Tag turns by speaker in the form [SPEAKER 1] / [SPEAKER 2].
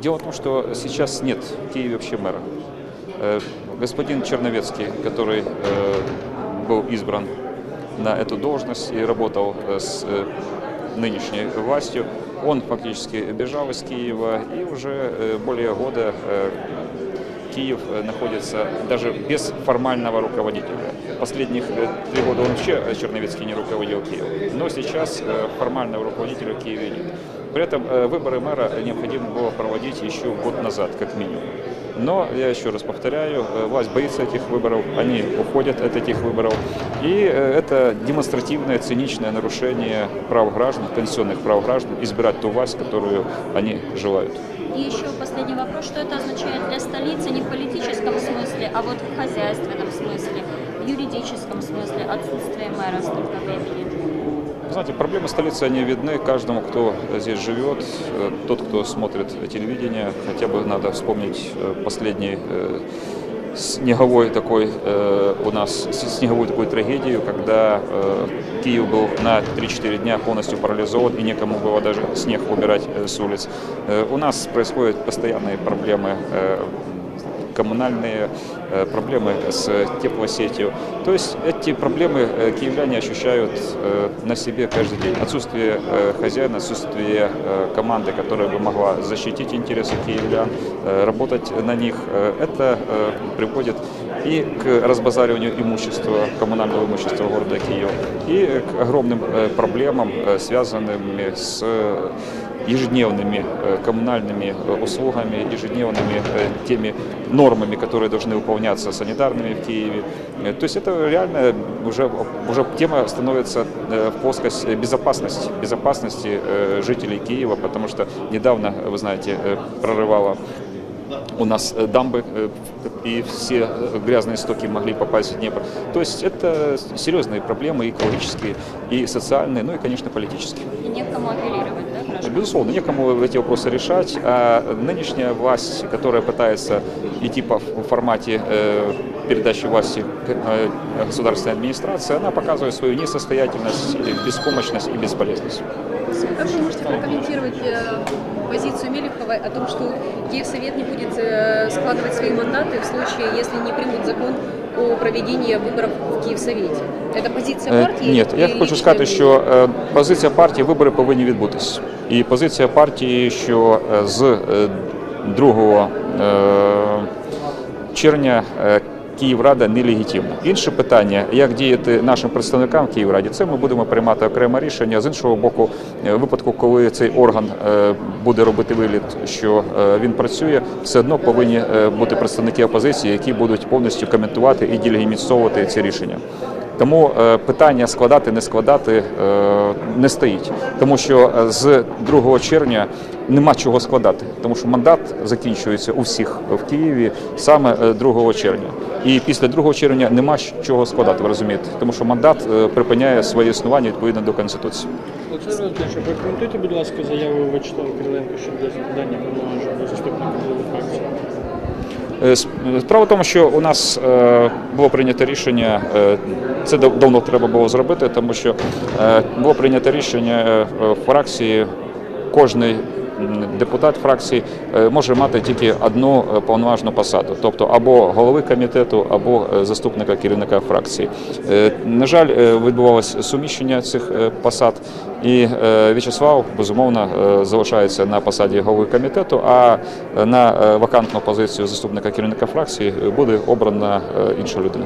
[SPEAKER 1] Дело в том, что сейчас нет в Киеве вообще мэра. Э, Господин Черновецкий, который э, был избран на эту должность и работал э, с нынешней властью, он фактически бежал из Киева и уже более года Киев находится даже без формального руководителя. Последних три года он вообще Черновецкий не руководил Киевом. Но сейчас формального руководителя в Киеве нет. При этом э, выборы мэра необходимо было проводить еще год назад, как минимум. Но, я еще раз повторяю, э, власть боится этих выборов, они уходят от этих выборов. И э, это демонстративное, циничное нарушение прав граждан, конституционных прав граждан, избирать ту власть, которую они желают.
[SPEAKER 2] И еще последний вопрос. Что это означает для столицы не в политическом смысле, а вот в хозяйственном смысле, в юридическом смысле отсутствие мэра столько времени?
[SPEAKER 1] Вы Знаете, проблемы столицы, они видны каждому, кто здесь живет, Э, тот, кто смотрит телевидение, хотя бы надо вспомнить э, последний э, снеговой такой э, у нас с- снеговую такую трагедию, когда э, Киев был на 3-4 дня полностью парализован и некому было даже снег убирать э, с улиц. Э, у нас происходят постоянные проблемы э, коммунальные э, проблемы с теплосетью. То есть эти проблемы э, киевляне ощущают э, на себе каждый день. Отсутствие э, хозяина, отсутствие э, команды, которая бы могла защитить интересы киевлян, э, работать на них, э, это э, приводит и к разбазариванию имущества, коммунального имущества города Киева, и к огромным э, проблемам, э, связанным с э, ежедневными э, коммунальными э, услугами, ежедневными э, теми нормами, которые должны выполняться санитарными в Киеве. Э, То есть это реально уже, уже тема становится э, в плоскость э, безопасности, безопасности э, жителей Киева, потому что недавно, вы знаете, э, прорывало у нас э, дамбы, э, и все э, грязные стоки могли попасть в Днепр. То есть это серьезные проблемы и экологические, и социальные, ну и, конечно, политические.
[SPEAKER 2] И не к кому апеллировать, да, граждан?
[SPEAKER 1] Безусловно, некому эти вопросы решать, а нынешняя власть, которая пытается идти по в формате э, передачи власти к э, государственной администрации, она показывает свою несостоятельность, э, беспомощность и бесполезность.
[SPEAKER 3] Как вы можете прокомментировать э, позицию Мелеховой о том, что Киевсовет не будет э, складывать свои мандаты в случае, если не примут закон о проведении выборов в Київсовіті. Це позиція
[SPEAKER 1] Е,
[SPEAKER 3] партії?
[SPEAKER 1] Ні, я хочу сказати, що е, позиція партії вибори повинні відбутися. І позиція партії, що е, з е, 2 е, червня е, Київрада нелегітимна. Інше питання, як діяти нашим представникам в Київраді, це ми будемо приймати окреме рішення. З іншого боку, е, в випадку, коли цей орган е, буде робити вигляд, що е, він працює, все одно повинні е, бути представники опозиції, які будуть повністю коментувати і ділегіміцовувати ці рішення. Тому е, питання складати, не складати е, не стоїть, тому що е, з 2 червня нема чого складати, тому що мандат закінчується у всіх в Києві саме е, 2 червня. І після 2 червня нема чого складати, ви розумієте, тому що мандат е, припиняє своє існування відповідно до конституції.
[SPEAKER 4] Олександр Володимирович, прокоментуйте, будь ласка, заяву Вячеслава Кириленка щодо складання повноважень заступника голови фракції.
[SPEAKER 1] Е, Справа в тому, що у нас е, було прийнято рішення, е, це дав- давно треба було зробити, тому що е, було прийнято рішення е, фракції, кожний м, депутат фракції е, може мати тільки одну е, повноважну посаду, тобто або голови комітету, або е, заступника керівника фракції. На жаль, відбувалося суміщення цих посад, і В'ячеслав безумовно залишається на посаді голови комітету, а на вакантну позицію заступника керівника фракції буде обрана інша людина.